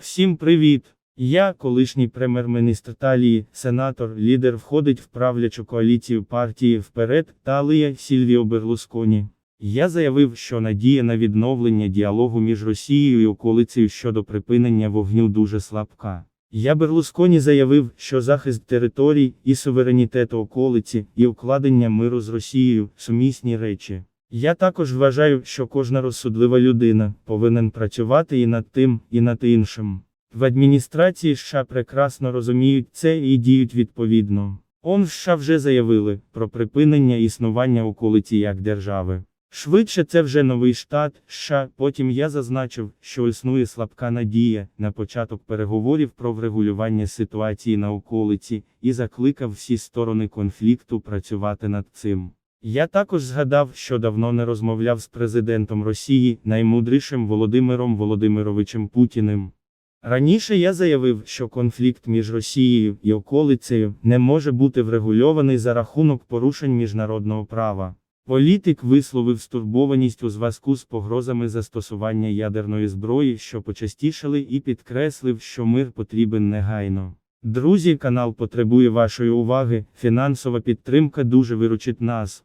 Всім привіт! Я, колишній прем'єр-міністр Італії, сенатор, лідер входить в правлячу коаліцію партії вперед Талія Сільвіо Берлусконі. Я заявив, що надія на відновлення діалогу між Росією і околицею щодо припинення вогню дуже слабка. Я Берлусконі заявив, що захист територій і суверенітету околиці і укладення миру з Росією сумісні речі. Я також вважаю, що кожна розсудлива людина повинен працювати і над тим, і над іншим. В адміністрації США прекрасно розуміють це і діють відповідно. Он США вже заявили про припинення існування околиці як держави. Швидше це вже новий штат США. Потім я зазначив, що існує слабка надія на початок переговорів про врегулювання ситуації на околиці і закликав всі сторони конфлікту працювати над цим. Я також згадав, що давно не розмовляв з президентом Росії, наймудрішим Володимиром Володимировичем Путіним. Раніше я заявив, що конфлікт між Росією і околицею не може бути врегульований за рахунок порушень міжнародного права. Політик висловив стурбованість у зв'язку з погрозами застосування ядерної зброї, що почастішали, і підкреслив, що мир потрібен негайно. Друзі, канал потребує вашої уваги, фінансова підтримка дуже виручить нас.